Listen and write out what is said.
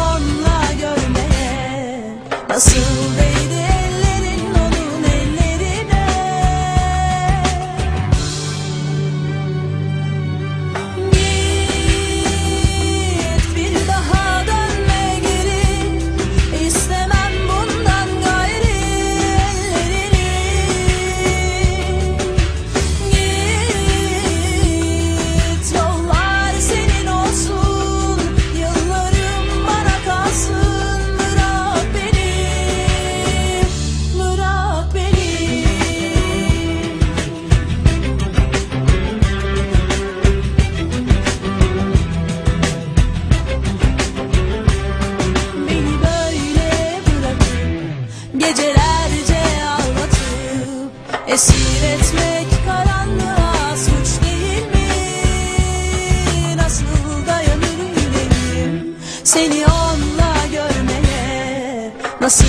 onunla görmeye. Nasıl Seni onunla görmeye? Nasıl